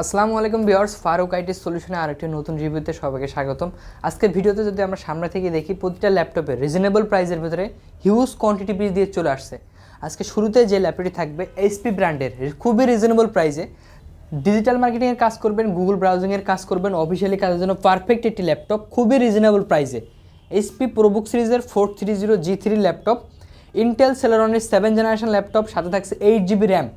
আসসালামু আলাইকুম বিয়ার্স ফারুক আইটি সলিউশনে আরেকটি নতুন রিভিউতে সবাইকে স্বাগতম। আজকের ভিডিওতে যদি আমরা সামনে থেকে দেখি, প্রতিটা ল্যাপটপে রিজনেবল প্রাইসের ভিতরে হিউজ কোয়ান্টিটি পিস দিয়ে চলে আসছে। আজকে শুরুতে যে ল্যাপটপটি থাকবে এইচপি ব্র্যান্ডের খুবই রিজনেবল প্রাইসে ডিজিটাল মার্কেটিংয়ের কাজ করবেন গুগল ব্রাউজিংয়ের কাজ করবেন অফিসিয়ালি কাজের জন্য পারফেক্ট একটি ল্যাপটপ খুবই রিজনেবল প্রাইসে এইচপি প্রোবুক সিরিজের four three zero G three laptop Intel সেলারনের seven generation laptop সাথে থাকছে এইট জিবি র্যাম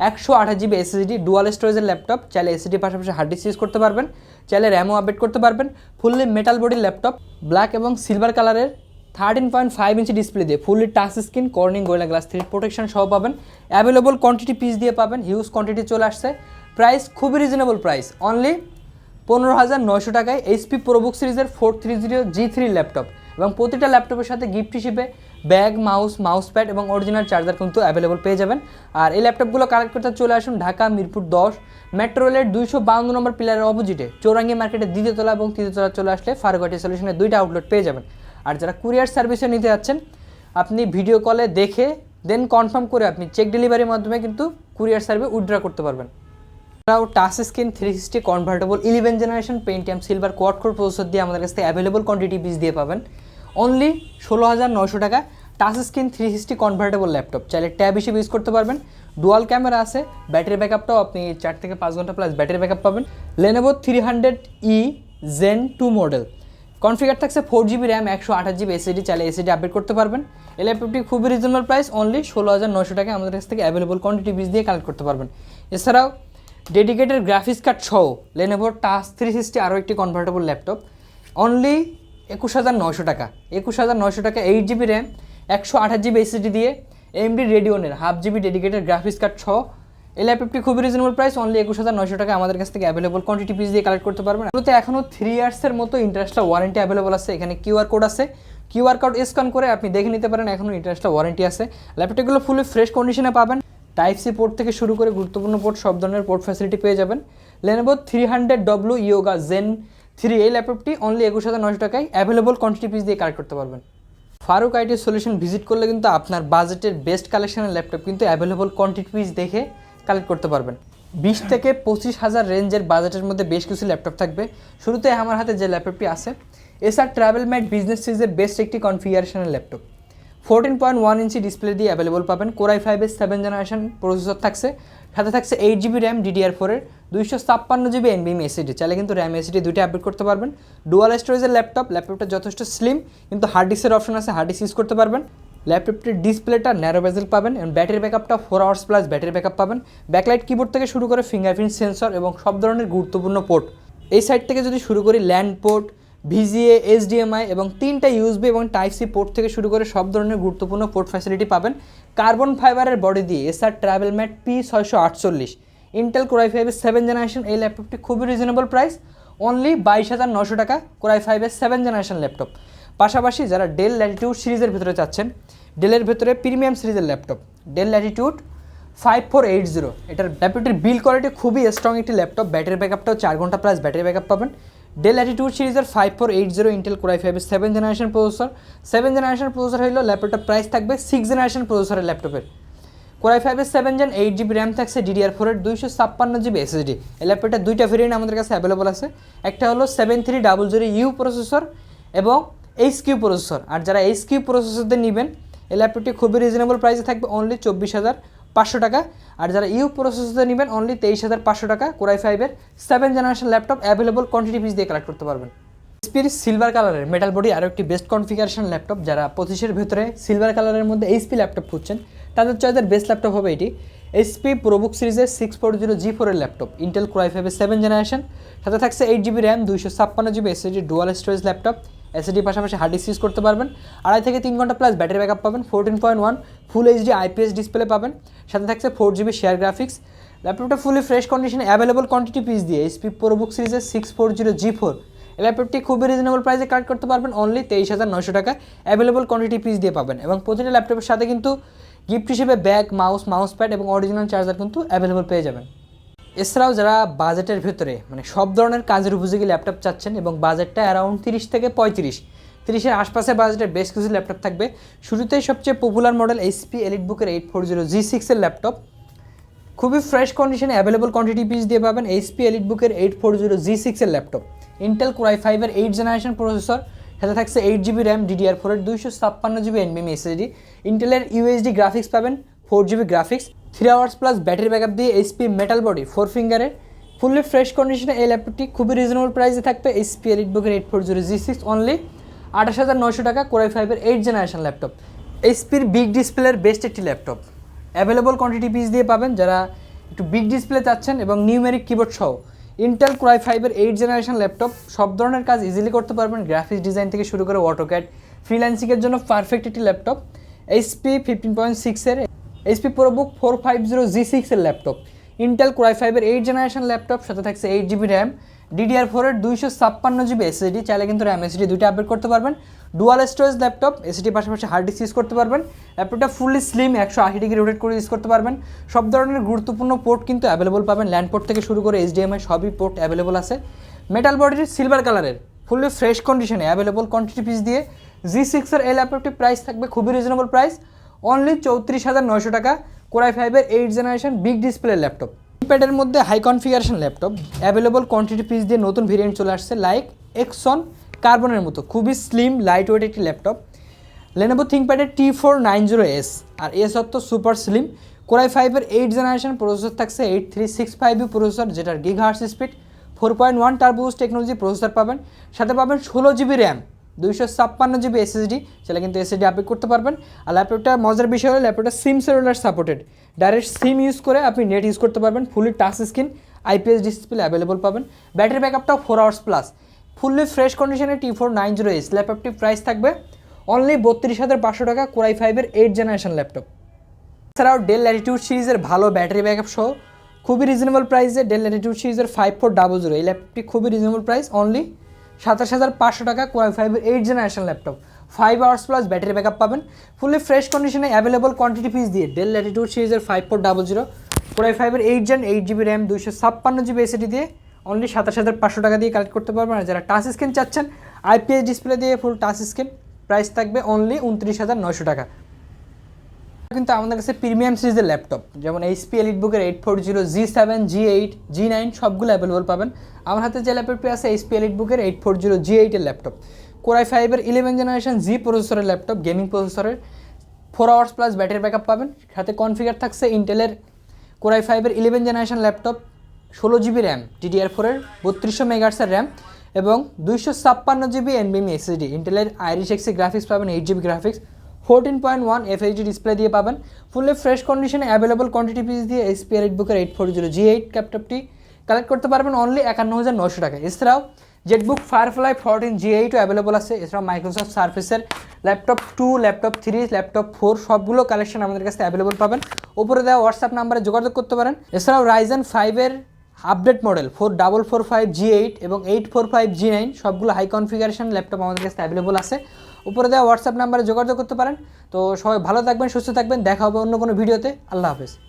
একশো আঠাশ জিবি এসএসডি ডুয়াল স্টোরেজের ল্যাপটপ চাইলে এসএসডি পাশাপাশি হার্ড ডিস্ক ইউজ করতে পারবেন, চাইলে র্যামও আপডেট করতে পারবেন ফুললি মেটাল বডির ল্যাপটপ ব্ল্যাক এবং সিলভার কালারের thirteen point five inch display দিয়ে fully touch screen Corning Gorilla glass three protection সহ পাবেন অ্যাভেলেবল কোয়ান্টিটি পিস দিয়ে পাবেন হিউজ কোয়ান্টিটি চলে আসছে প্রাইস খুবই রিজনেবল প্রাইস অনলি পনেরো হাজার নয়শো টাকায় এইচপি প্রোবুক সিরিজের four three zero G three laptop এবং প্রতিটা ল্যাপটপের সাথে গিফট হিসেবে ব্যাগ, মাউস মাউস প্যাড এবং অরিজিনাল চার্জার কিন্তু অ্যাভেলেবল পেয়ে যাবেন। আর এই ল্যাপটপগুলো কালেক্ট করতে চলে আসুন ঢাকা, মিরপুর দশ মেট্রো রেলের দুইশো বাউন্ন নম্বর পিলারের অপোজিটে চৌরাঙ্গি মার্কেটের দ্বিতীয়তলা এবং তৃতীয়তলা চলে আসলে ফারুকাটি সলিউশনের দুইটা আউটলেট পেয়ে যাবেন। আর যারা কুরিয়ার সার্ভিসে নিতে যাচ্ছেন, আপনি ভিডিও কলে দেখে দেন কনফার্ম করে আপনি চেক ডেলিভারির মাধ্যমে কিন্তু কুরিয়ার সার্ভিস উইথড্র করতে পারবেন। এছাড়াও touch screen three sixty convertible eleven generation Pentium silver quad core processor দিয়ে আমাদের কাছ থেকে অ্যাভেলেবল কোয়ান্টিটি পিস দিয়ে পাবেন। অনলি ষোলো হাজার নয়শো টাকা। Touch screen three sixty convertible laptop চাইলে ট্যাব হিসেবে ইউজ করতে পারবেন। ডুয়াল ক্যামেরা আছে। ব্যাটারি ব্যাকআপটাও আপনি চার থেকে পাঁচ ঘণ্টা প্লাস ব্যাটারি ব্যাকআপ পাবেন। Lenovo three hundred E gen two model configure থাকছে ফোর জিবি র্যাম একশো আঠাশ জিবি এসএডি চাইলে এসএডি আপডেট করতে পারবেন। এই ল্যাপটপটি খুবই রিজনেবল প্রাইস অনলি ষোলো হাজার নয়শো টাকা আমাদের কাছ থেকে অ্যাভেলেবল কোয়ান্টিটি পিস দিয়ে কালেক্ট করতে পারবেন। এছাড়াও ডেডিকেটেড গ্রাফিক্স কার্ড সহ লেনোভোর টাচ থ্রি সিক্সটি আরও একটি কনভার্টেবল ল্যাপটপ অনলি একুশ হাজার নয়শো টাকা। একুশ হাজার নয়শো টাকা এইট জিবি র্যাম একশো আঠাশ জিবি এসএসডি দিয়ে AMD রেডিওনের half GB dedicated graphics card সহ এই ল্যাপটপটি খুবই রিজনেবল প্রাইস অনলি একুশ হাজার নয়শো টাকা আমাদের কাছ থেকে অ্যাভেলেবল কোয়ান্টিটি পিস দিয়ে কালেক্ট করতে পারবেন। এগুলোতে এখনও থ্রি ইয়ার্সের মতো ইন্টারেস্টটা ওয়ারেন্টি অ্যাভেলেবল আছে, এখানে কিউআর কোড আছে। কিউআর কোড স্ক্যান করে আপনি দেখে নিতে পারেন এখনও ইন্টারেস্টটা ওয়ারেন্টি আছে। ল্যাপটপগুলো ফুলি ফ্রেশ কন্ডিশনে পাবেন। টাইপ সি পোর্ট থেকে শুরু করে গুরুত্বপূর্ণ পোর্ট সব ধরনের পোর্ট ফ্যাসিলিটি পেয়ে যাবেন। Lenovo three hundred W Yoga gen three এই ল্যাপটপটি অনলি একুশ হাজার নশো টাকায় অ্যাভেলেবল কোয়ান্টিটি পিস দিয়ে কালেক্ট করতে পারবেন। ফারুক আইটি সলিউশন ভিজিট করলে কিন্তু আপনার বাজেটের বেস্ট কালেকশনের ল্যাপটপ কিন্তু অ্যাভেলেবল কোয়ান্টিটি পিস দেখে কালেক্ট করতে পারবেন। বিশ থেকে পঁচিশ হাজার রেঞ্জের বাজেটের মধ্যে বেশ কিছু ল্যাপটপ থাকবে। শুরুতে আমার হাতে যে ল্যাপটপটি আছে, এসআর ট্রাভেল ম্যাট বিজনেস সিরিজের বেস্ট একটি কনফিগারেশনের laptop. Fourteen point one inch display দিয়ে অ্যাভেলেবল পাবেন। কোরাই ফাইভের সেভেন জেনারেশন প্রসেসর থাকছে। সাথে থাকছে এইট জিবি র্যাম ডিডিআর ফোরের দুইশো ছাপ্পান্ন জিবি এনবিএম এসিডি চাইলে কিন্তু র্যাম এসিডি দুইটা আপডেট করতে পারবেন। ডুয়াল স্টোরেজের ল্যাপটপ ল্যাপটপটা যথেষ্ট স্লিম কিন্তু হার্ড ডিস্কের অপশন আছে হার্ড ডিস্ক ইউজ করতে পারবেন। ল্যাপটপটির ডিসপ্লেটা ন্যারো বেজেল পাবেন এবং battery ব্যাকআপটা four hours plus battery backup পাবেন। ব্যাকলাইট কিবোর্ড থেকে শুরু করে ফিঙ্গারপ্রিন্ট সেন্সর এবং সব ধরনের গুরুত্বপূর্ণ পোর্ট এই সাইড থেকে যদি শুরু করি ল্যান্ড পোর্ট ভিজিএ, এইচডিএমআই এবং তিনটা ইউএসবি এবং টাইপ সি পোর্ট থেকে শুরু করে সব ধরনের গুরুত্বপূর্ণ পোর্ট ফ্যাসিলিটি পাবেন। কার্বন ফাইবারের বডি দিয়ে এসআর ট্রাভেল ম্যাট পি ছয়শো আটচল্লিশ, ইন্টেল কোরাই ফাইভের সেভেন জেনারেশন, এই ল্যাপটপটি খুবই রিজনেবল প্রাইস। অনলি বাইশ হাজার নশো টাকা কোরাই ফাইভের সেভেন জেনারেশন ল্যাপটপ। পাশাপাশি যারা ডেল ল্যাটিটিউড সিরিজের ভিতরে চাচ্ছেন, ডেলের ভেতরে প্রিমিয়াম সিরিজের laptop, Dell Latitude five four eight zero. এটার ল্যাপটপটির বিল কোয়ালিটি খুবই স্ট্রং একটি ল্যাপটপ। ব্যাটারি ব্যাকআপটাও চার ঘণ্টা প্লাস ব্যাটারি ব্যাকআপ পাবেন। ডেল অ্যাটিটিউড সিরিজের five four eight zero Intel Core i ফাইভের seven generation processor seven generation processor হইল ল্যাপটপটার প্রাইস থাকবে সিক্স জেনারেশন প্রসেসরের ল্যাপটপের কোরাই ফাইভের seven gen eight GB RAM থাকছে ডিডিআর ফোরের দুইশো ছাপ্পান্ন জিবি এসএসডি এই ল্যাপটপটা দুইটা ভেরিয়েন্ট আমাদের কাছে অ্যাভেলেবল আছে। একটা হলো seven three double zero U processor এবং এইচ কিউ প্রসেসর আর যারা এইচ কিউ প্রসেসরদের নেবেন, এই ল্যাপটপটি খুবই রিজনেবল প্রাইসে থাকবে অনলি চব্বিশ হাজার পাঁচশো টাকা। আর যারা ইউ প্রসেসর নেবেন অনলি তেইশ হাজার পাঁচশো টাকা কোরাই ফাইভের seven generation laptop available quantity piece দিয়ে কালেক্ট করতে পারবেন। এইচপির সিলভার কালারের মেটাল বডি আরও একটি বেস্ট কনফিগারেশন ল্যাপটপ যারা পঁচিশের ভেতরে সিলভার কালারের মধ্যে এইচপি ল্যাপটপ খুঁজছেন, তাদের চয়েসের বেস্ট ল্যাপটপ হবে এটি। এইচপি প্রোবুক সিরিজের সিক্স ফোর জিরো জি ফোরের ল্যাপটপ ইন্টেল কোরাই ফাইভের সেভেন জেনারেশন সাথে থাকছে এইট জিবি র্যাম দুইশো ছাপ্পান্ন GB SSD dual storage laptop SSD পাশাপাশি হার্ড ডিস্ক ইউজ করতে পারবেন। আড়াই থেকে তিন ঘণ্টা প্লাস ব্যাটারি ব্যাকআপ পাবেন fourteen point one full HD IPS display পাবেন। সাথে থাকছে ফোর জিবি শেয়ার গ্রাফিক্স ল্যাপটপটা ফুলি ফ্রেশ কন্ডিশনে অ্যাভেলেবল কোয়ান্টিটি পিস দিয়ে এইচপি প্রোবুক সিরিজের six four zero G four এই ল্যাপটপটি খুবই রিজনেবল প্রাইসে কালেক্ট করতে পারবেন অনলি তেইশ হাজার নশো টাকা অ্যাভেলেবল কোয়ান্টিটি পিস দিয়ে পাবেন। এবং প্রতিটা ল্যাপটপের সাথে কিন্তু গিফট হিসেবে ব্যাগ মাউস মাউস প্যাড এবং অরিজিনাল চার্জার কিন্তু অ্যাভেলেবল পেয়ে যাবেন। এছাড়াও যারা বাজেটের ভেতরে মানে সব ধরনের কাজের উপযোগী ল্যাপটপ চাচ্ছেন এবং বাজেটটা অ্যারাউন্ড তিরিশ থেকে পঁয়ত্রিশ, তিরিশের আশপাশে বাজেটের বেশ কিছু ল্যাপটপ থাকবে। শুরুতেই সবচেয়ে পপুলার মডেল এইচপি এলিট বুকের এইট ফোর জিরো জি সিক্সের ল্যাপটপ। খুবই ফ্রেশ কন্ডিশনে অ্যাভেলেবল কোয়ান্টিটি পিস দিয়ে পাবেন এইচপি এলিট বুকের এইট ফোর জিরো জি সিক্সের ল্যাপটপ। ইন্টেল কোরাই ফাইভের এইট জেনারেশন প্রসেসর সাথে থাকছে এইট জিবি র্যাম ডিডিআর ফোরের দুইশো ছাপ্পান্ন জিবি এনবিএম এসএসডি ইন্টেলের ইউএসডি গ্রাফিক্স পাবেন four GB graphics three hours plus battery backup দিয়ে এইচপি মেটাল বডি ফোর ফিঙ্গারের ফুললি ফ্রেশ কন্ডিশনে এই ল্যাপটপটি খুবই রিজনেবল প্রাইসে থাকবে। এইচপি এলিট বুকের eight four zero G six only আঠাশ হাজার নয়শো টাকা কোরাই ফাইভের এইট জেনারেশন ল্যাপটপ এইচপির বিগ ডিসপ্লের বেস্ট একটি ল্যাপটপ অ্যাভেলেবল কোয়ান্টিটি পিস দিয়ে পাবেন যারা একটু বিগ ডিসপ্লে চাচ্ছেন এবং নিউমেরিক কিবোর্ড সহ। ইন্টেল ক্রাই ফাইভের এইট জেনারেশন ল্যাপটপ সব ধরনের কাজ ইজিলি করতে পারবেন। গ্রাফিক্স ডিজাইন থেকে শুরু করে অটোক্যাড ফ্রিল্যান্সিংয়ের জন্য পারফেক্ট একটি ল্যাপটপ এইচপি ফিফটিন পয়েন্ট সিক্সের HP ProBook four five zero G সিক্সের ল্যাপটপ ইন্টেল ক্রাই ফাইভের এইট জেনারেশন ল্যাপটপ সাথে থাকছে এইট জিবি র্যাম ডিডিআর ফোরের দুইশো ছাপ্পান্ন জিবি এসএসডি চাইলে কিন্তু র্যাম এসএসডি দুইটা আপডেট করতে পারবেন। ডুয়াল স্টোরেজ ল্যাপটপ এসএসডি পাশাপাশি হার্ড ডিস্ক ইউজ করতে পারবেন। ল্যাপটপটা ফুললি স্লিম একশো আশি ডিগ্রি রোটেট করে ইউজ করতে পারবেন। সব ধরনের গুরুত্বপূর্ণ পোর্ট কিন্তু অ্যাভেলেবল পাবেন। ল্যান্ড পোর্ট থেকে শুরু করে এইচডিএমআই সবই পোর্ট অ্যাভেলেবল আছে। মেটাল বডির সিলভার কালারের ফুললি ফ্রেশ কন্ডিশনে অ্যাভেলেবল কোয়ান্টিটি পিস দিয়ে জি সিক্সের এই ল্যাপটপটির প্রাইস থাকবে খুবই রিজনেবল প্রাইস অনলি চৌত্রিশ হাজার নয়শো টাকা কোরাই ফাইভের eight generation big display laptop. প্যাডের মধ্যে high configuration laptop available quantity piece দিয়ে নতুন ভেরিয়েন্ট চলে আসছে লাইক এক্সন কার্বনের মতো। খুবই স্লিম লাইট ওয়েট একটি laptop. Lenovo থিঙ্কপ্যাডের T four nine zero S আর এস হতো সুপার স্লিম কোরাই ফাইভের এইট জেনারেশন প্রসেসর থাকছে eight three six five processor যেটার gigahertz speed four point one turbos technology processor পাবেন। সাথে পাবেন ষোলো জিবি র্যাম দুইশো ছাপ্পান্ন জিবি এসএসডি, সেটা কিন্তু এসএসডি আপডেট করতে পারবেন। আর ল্যাপটপটা মজার বিষয় হলো ল্যাপটপটা SIM cellular supported direct SIM use করে আপনি নেট ইউজ করতে পারবেন fully touch screen IPS display available পাবেন। Battery ব্যাকআপটাও four hours plus fully fresh কন্ডিশনে T four nine zero S ল্যাপটপটির price থাকবে অনলি বত্রিশ হাজার পাঁচশো টাকা কোরাই ফাইভের এইট জেনারেশন ল্যাপটপ এছাড়াও ডেল ল্যাটিটিউড সিরিজের ভালো ব্যাটারি ব্যাকআপ সহ খুবই রিজনেবল প্রাইসে ডেল ল্যাটিটিউড সিরিজের ফাইভ ফোর ডাবল জিরো এই ল্যাপটপটি খুবই রিজনেবল প্রাইস অনলি সাতাশ হাজার পাঁচশো টাকা কোয়াই ফাইভের eight generation laptop five hours plus battery backup পাবেন। ফুলি ফ্রেশ কন্ডিশনে অ্যাভেলেবল কোয়ান্টিটি পিস দিয়ে ডেল ল্যাটিটিউড সিরিজের five four double zero Core i ফাইভের eight gen eight GB RAM দুইশো ছাপ্পান্ন জিবি এসিডি দিয়ে অনলি সাতাশ হাজার পাঁচশো টাকা দিয়ে কালেক্ট করতে পারবেন। আর যারা টাচ স্ক্রিন চাচ্ছেন আইপিএস ডিসপ্লে দিয়ে ফুল টাচ স্ক্রিন প্রাইস থাকবে অনলি উনত্রিশ হাজার নয়শো টাকা। কিন্তু আমাদের কাছে প্রিমিয়াম সিরিজের ল্যাপটপ। যেমন এইচপি এলিট বুকের eight four zero G seven G eight G nine সবগুলো অ্যাভেলেবল পাবেন। আমার হাতে যে ল্যাপটপটি আছে এইচপি এলিট বুকের এইট ফোর জিরো জি এইটের ল্যাপটপ। কোরাই ফাইভের ইলেভেন জেনারেশন জি প্রসেসরের ল্যাপটপ গেমিং প্রসেসরের four hours plus battery backup পাবেন। সাথে কনফিগার থাকছে ইন্টেলের কোরাই ফাইভের ইলেভেন জেনারেশন ল্যাপটপ, ষোলো জিবি র্যাম ডিডিআর ফোরের বত্রিশশো মেগার্সের র্যাম এবং দুইশো ছাপ্পান্ন জিবি এনবিএমি এসএসডি ইন্টেলের আইরিশ এক্সি গ্রাফিক্স পাবেন eight GB graphics fourteen point one FHD display দিয়ে পাবেন। ফুললি ফ্রেশ কন্ডিশনে অ্যাভেলেবল কোয়ান্টিটি পিস দিয়ে এসপি এইট বুকের eight four zero G eight ল্যাপটপটি কালেক্ট করতে পারবেন অনলি একান্ন হাজার নশো টাকা এছাড়াও Z ZBook Firefly fourteen G এইটও available আছে। এছাড়াও Microsoft সার্ফেসের laptop two laptop three laptop four সবগুলো কালেকশন আমাদের কাছে অ্যাভেলেবল পাবেন। উপরে দেওয়া হোয়াটসঅ্যাপ নাম্বারে যোগাযোগ করতে পারেন। এছাড়াও রাইজেন ফাইভের update model four double four five G eight এবং eight four five G nine সবগুলো হাই কনফিগারেশন ল্যাপটপ আমাদের কাছে অ্যাভেলেবল আছে। উপরে দেওয়া হোয়াটসঅ্যাপ নাম্বারে যোগাযোগ করতে পারেন। তো সবাই ভালো থাকবেন, সুস্থ থাকবেন। দেখা হবে অন্য কোনো ভিডিওতে। আল্লাহ হাফেজ।